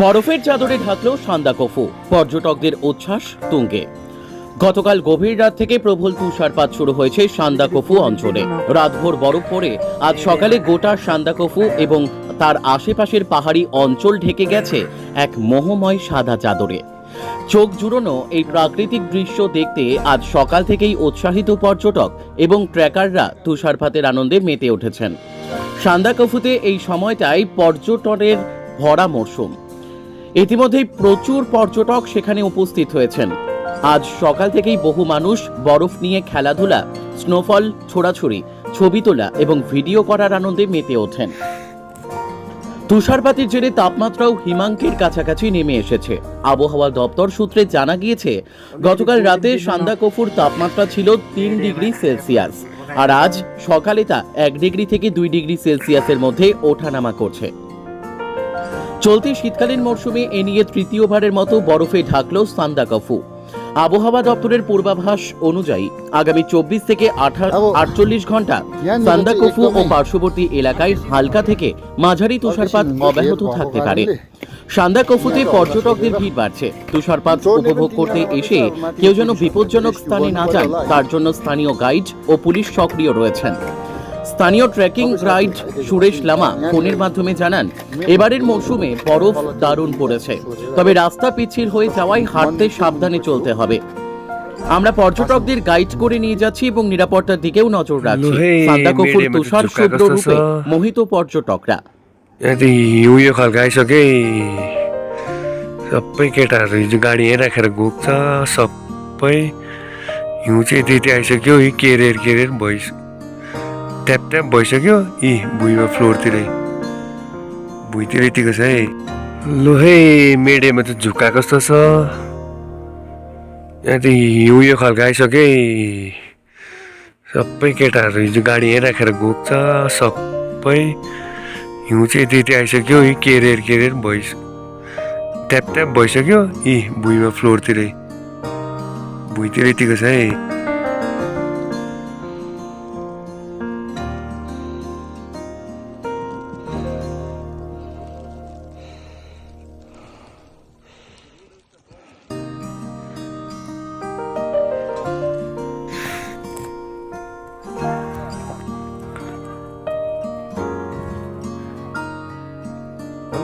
বরফের চাদরে ঢাকলো সান্দাকফু পর্যটকদের উচ্ছ্বাস তুঙ্গে। গতকাল গভীর রাত থেকে প্রবল তুষারপাত শুরু হয়েছে সান্দাকফু অঞ্চলে। রাতভর বরফ পড়ে, আজ সকালে গোটা সান্দাকফু এবং তার আশেপাশের পাহাড়ি অঞ্চল ঢেকে গেছে এক মোহময় সাদা চাদরে। চোখ জুড়োনো এই প্রাকৃতিক দৃশ্য দেখতে আজ সকাল থেকেই উৎসাহিত পর্যটক এবং ট্রেকাররা তুষারপাতের আনন্দে মেতে উঠেছেন। সান্দাকফুতে এই সময়টাই পর্যটনের ভরা মরশুম। ইতিমধ্যেই প্রচুর পর্যটক সেখানে উপস্থিত হয়েছেন। আজ সকাল থেকেই বহু মানুষ বরফ নিয়ে খেলাধুলা, স্নোফল, ছোড়াছুড়ি, ছবি তোলা এবং ভিডিও করার আনন্দে মেতে ওঠেন। তুষারপাতের জেরে তাপমাত্রাও হিমাঙ্কের কাছাকাছি নেমে এসেছে। আবহাওয়া দপ্তর সূত্রে জানা গিয়েছে, গতকাল রাতে সান্দাকফুর তাপমাত্রা ছিল তিন ডিগ্রি সেলসিয়াস আর আজ সকালে তা এক ডিগ্রি থেকে দুই ডিগ্রি সেলসিয়াসের মধ্যে ওঠানামা করছে। চলতি শীতকালীন মরশুমে এ নিয়ে তৃতীয়বারের মতো বরফে ঢাকল সান্দাকফু। আবহাওয়া দপ্তরের পূর্বাভাস অনুযায়ী আগামী চব্বিশ থেকে আটচল্লিশ ঘণ্টা সান্দাকফু ও পার্শ্ববর্তী এলাকায় হালকা থেকে মাঝারি তুষারপাত অব্যাহত থাকতে পারে। সান্দাকফুতে পর্যটকদের ভিড় বাড়ছে। তুষারপাত উপভোগ করতে এসে কেউ যেন বিপজ্জনক স্থানে না যান তার জন্য স্থানীয় গাইড ও পুলিশ সক্রিয় রয়েছেন। স্থানীয় ট্রেকিং গাইড সুরেশ লামা ফোনের মাধ্যমে জানান এবারের মৌসুমে বরফ দারুণ পড়েছে তবে রাস্তা পিচ্ছিল হয়ে যাওয়ায় হাঁটতে সাবধানে চলতে হবে আমরা পর্যটকদের গাইড করে নিয়ে যাচ্ছি এবং নিরাপত্তার দিকেও নজর রাখছি লুহে, সান্দাকফুর মেরে তুষার মেরে শুভ্র জুকা রূপে কস্তা छ। মোহিত পর্যটকরা यदि उयो खालको आइसक्यो है सबै केटाहरू हिजो गाडी यहीँ राखेर गएको छ सबै हिउँ चाहिँ त्यति आइसक्यो यी केरेर केरेर भइस ट्याप ट्याप भइसक्यो यी भुइँमा फ्लोरतिरै भुइँतिर यतिको छ है लु है मेडेमा त झुक्का कस्तो छ यहाँ चाहिँ उयो खालको आइसक्यो है सबै केटाहरू हिजो गाडी यहीँ राखेर गएको सबै हिउँ चाहिँ त्यति आइसक्यो यी केरेर केरेर भइस ट्याप ट्याप भइसक्यो यी भुइँमा फ्लोरतिरै भुइँतिर यतिको छ है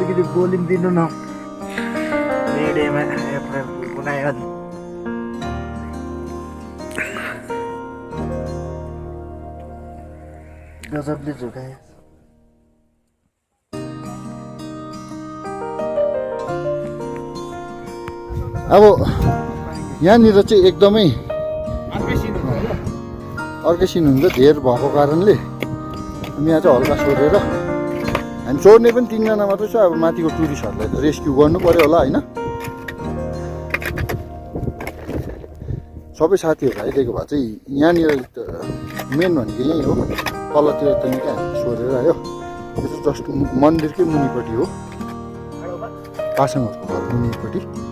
gilid-gilid guling din nun, no? Hindi, may ayapre po na yun. Gasap dito, guys. अब यहाँनिर चाहिँ एकदमै अर्कै सिन हुन्छ धेर भएको कारणले हामी आज हल्का सोधेर हामी सोध्ने पनि तिनजना मात्रै छ अब माथिको टुरिस्टहरूलाई त रेस्क्यु गर्नु पऱ्यो होला होइन? सबै साथीहरू आइदिएको भए चाहिँ यहाँनिर त मेन भनेको यहीँ हो तलतिर त निकै हामी सोधेर आयो। यो चाहिँ जस्ट मन्दिरकै मुनिपट्टि हो। पासाङहरूको घर मुनिपट्टि।